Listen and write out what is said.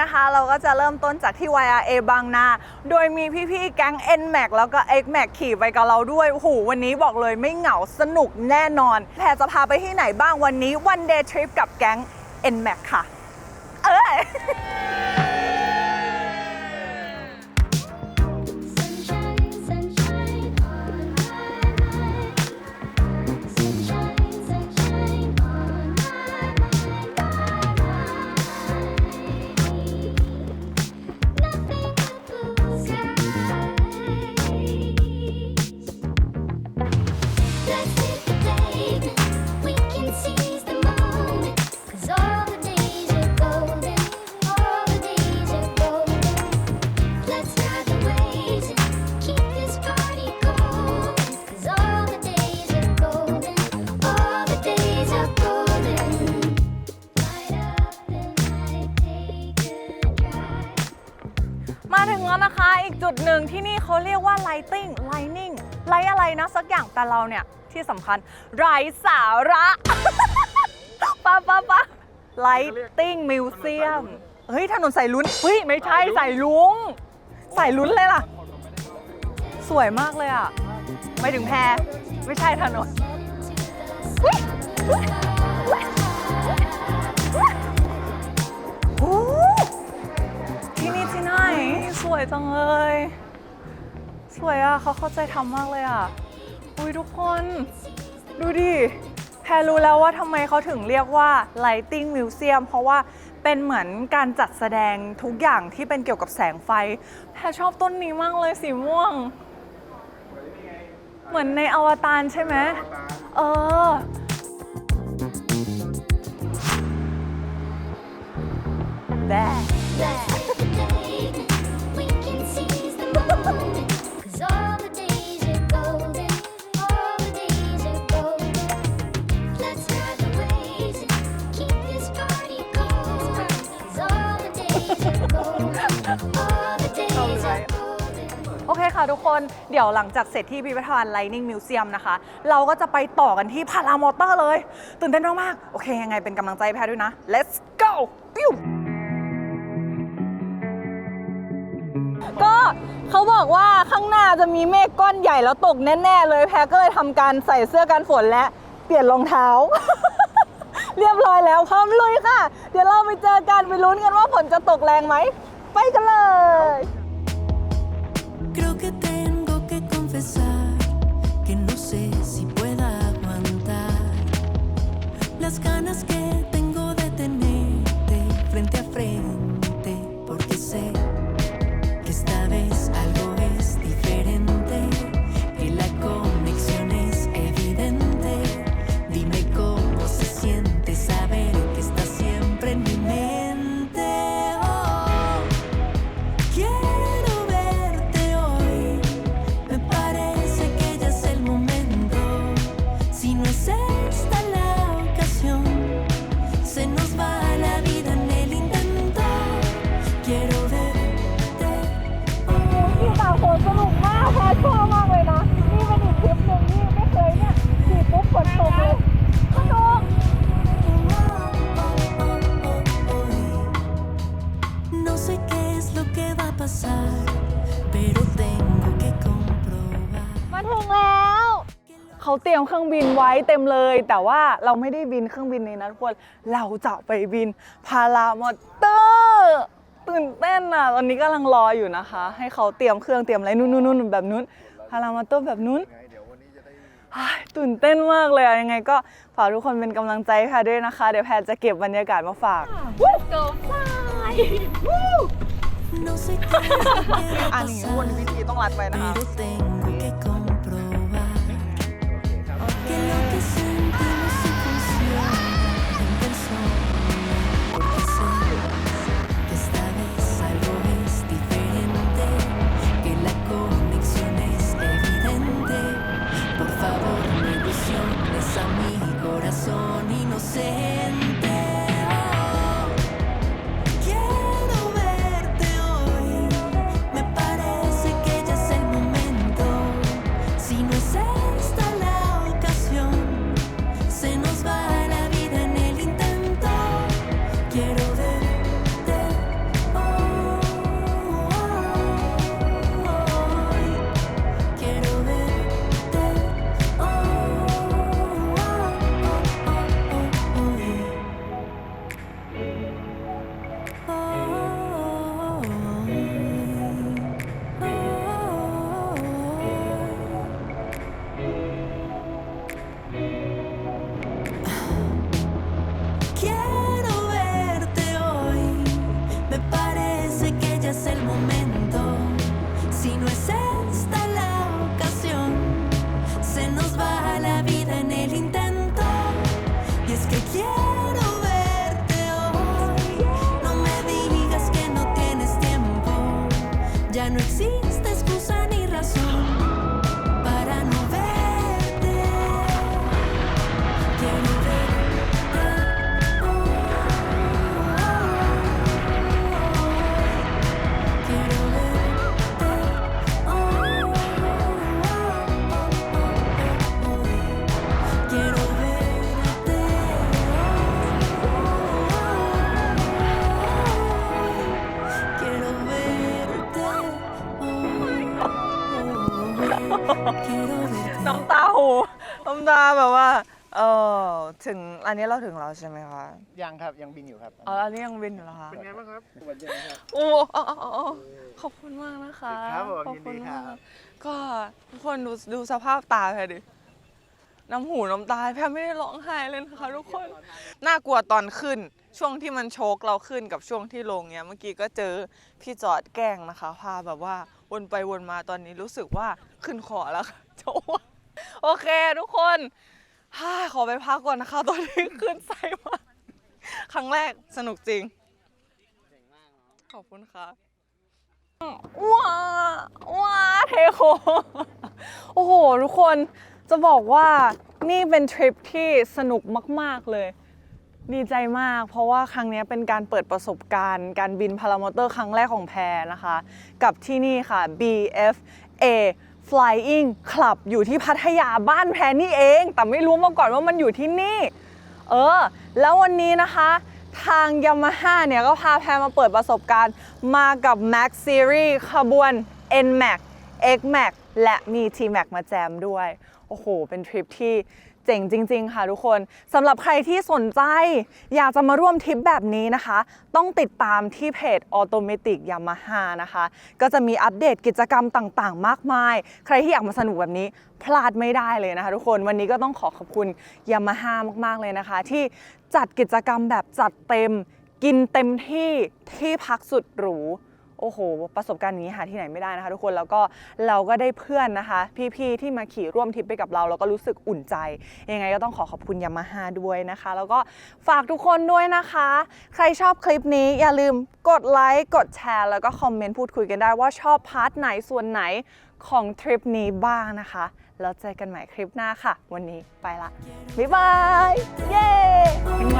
นะคะ เราก็จะเริ่มต้นจากที่ YRA บางนา โดยมีพี่ๆ แก๊ง NMAX แล้วก็ XMAX ขี่ไปกับเราด้วยโอ้โหวันนี้บอกเลยไม่เหงาสนุกแน่นอน แพรจะพาไปที่ไหนบ้างวันนี้ one day trip กับแก๊ง NMAX ค่ะ เอ้ย ถึงแล้วนะคะอีกจุดหนึ่งที่นี่เขาเรียกว่า lighting lightning ไลท์อะไรนะสักอย่างแต่เราเนี่ย ที่สำคัญไร้สาระปะปะปะ lighting museum เฮ้ย ถนนสายลุ้นเฮ้ย ไม่ใช่สายลุงสายลุ้นเลยล่ะ สวยมากเลยอะ ไม่ถึงแพร ไม่ใช่ถนนอุ๊ยอุ๊ยอุ๊ย วยจังเลย สวยอะเขาเข้าใจทำมากเลยอะ อุ้ยทุกคน ดูดิแพรรู้แล้วว่าทำไมเขาถึงเรียกว่า lighting museum เพราะว่าเป็นเหมือนการจัดแสดงทุกอย่างที่เป็นเกี่ยวกับแสงไฟ แพรชอบต้นนี้มากเลยสีม่วง เหมือนในอวตารใช่ไหมเออแบ โอเคค่ะทุกคนเดี๋ยวหลังจากเสร็จที่พิพิธภัณฑ์ Lightning Museum นะคะ เราก็จะไปต่อกันที่พารามอเตอร์เลย ตื่นเต้นมากๆโอเค ยังไงเป็นกำลังใจแพรด้วยนะ let's go ปิ้ว เขาบอกว่าข้างหน้าจะมีเมฆก้อนใหญ่แล้วตกแน่ ๆ เลยแพ้ก็เลยทำการใส่เสื้อกันฝนและเปลี่ยนรองเท้า เรียบร้อยแล้วพร้อมลุยค่ะ เดี๋ยวเราไปเจอกันไปลุ้นกันว่าฝนจะตกแรงไหม ไปกันเลย es lo que va a pasar, pero tengo que comprobar. มาถึงแล้ว เขาเตรียมเครื่องบินไว้เต็มเลย แต่ว่าเราไม่ได้บินเครื่องบินนี้นะทุกคนเราจะไปบินพารามอเตอร์ตื่นเต้นอะตอนนี้กำลังรออยู่นะคะ ให้เขาเตรียมเครื่องเตรียมอะไรนู่นนู่นนู่นแบบนู้นพารามอเตอร์แบบนู้นอ้ายตื่นเต้นมากเลยอะยังไงก็ฝากทุกคนเป็นกำลังใจให้แพรด้วยนะคะ เดี๋ยวแพรจะเก็บบรรยากาศมาฝาก No sé qué es lo que va อั a นนี้วน pasar. วิธีต้องรัดไปนะคะ Pero tengo que comprobar que lo que sentimos sí funciona en persona. Porque sé que esta vez algo es diferente, que la conexión es evidente. Por favor, no ilusiones a mi corazón inocente. Não receive น้ำตาหูน้ำตาแบบว่า เออถึงอันนี้เราถึงแล้วใช่ไหมคะยังครับยังบินอยู่ครับอ๋ออันนี้ยังวินอยู่เหรอคะเป็นไงบ้างครับวันเย็นครับโอ้อ๋ออ๋ออ๋อขอบคุณมากนะคะครับผมขอบคุณยินดีครัมาบกก็ทุกคนดูดูสภาพตาแพรดิน้ำหูน้ำตาแพรไม่ได้ร้องไห้เลยนะคะทุกคน น่ากลัวตอนขึ้น ช่วงที่มันโชกเราขึ้นกับช่วงที่ลงเนี้ย เมื่อกี้ก็เจอพี่จอดแกล้งนะคะ พาแบบว่า วนไปวนมาตอนนี้รู้สึกว่าขึ้นคอแล้วค่ะจะอ้วกโอเคทุกคนฮ่าขอไปพักก่อนนะคะตอนนี้ขึ้นไส้มากครั้งแรกสนุกจริง ขอบคุณค่ะว้าว้าเทโคโอ้โห ทุกคนจะบอกว่านี่เป็นทริปที่สนุกมาก ๆ เลย ดีใจมาก เพราะว่าครั้งนี้เป็นการเปิดประสบการณ์ การบินพารามอเตอร์ครั้งแรกของแพรนะคะ กับที่นี่ค่ะ BFA Flying Club อยู่ที่พัทยาบ้านแพรนี่เอง แต่ไม่รู้มาก่อนว่ามันอยู่ที่นี่ เออ แล้ววันนี้นะคะทางยามาฮ่าเนี่ยก็พาแพรมาเปิดประสบการณ์มากับ Max Series ขบวน NMAX XMAX และมี TMAX มาแจมด้วย โอ้โห เป็นทริปที่ เจ๋งจริง ๆ ค่ะทุกคนสำหรับใครที่สนใจ อยากจะมาร่วมทริปแบบนี้นะคะ ต้องติดตามที่เพจ Automatic Yamaha นะคะ ก็จะมีอัปเดตกิจกรรมต่างๆ มากมาย ใครที่อยากมาสนุกแบบนี้พลาดไม่ได้เลยนะคะทุกคนวันนี้ก็ต้องขอขอบคุณ Yamaha มากๆเลยนะคะ ที่จัดกิจกรรมแบบจัดเต็ม กินเต็มที่ที่พักสุดหรู โอ้โห ประสบการณ์นี้หาที่ไหนไม่ได้นะคะทุกคนแล้วก็เราก็ได้เพื่อนนะคะ พี่ๆที่มาขี่ร่วมทริปไปกับเราแล้วก็รู้สึกอุ่นใจ ยังไงก็ต้องขอขอบคุณยามาฮ่าด้วยนะคะ แล้วก็ฝากทุกคนด้วยนะคะ ใครชอบคลิปนี้อย่าลืมกดไลค์กดแชร์ แล้วก็คอมเมนต์พูดคุยกันได้ว่าชอบพาร์ทไหนส่วนไหนของทริปนี้บ้างนะคะแล้วเจอกันใหม่คลิปหน้าค่ะ วันนี้ไปละบ๊ายบาย เย้เป็นไง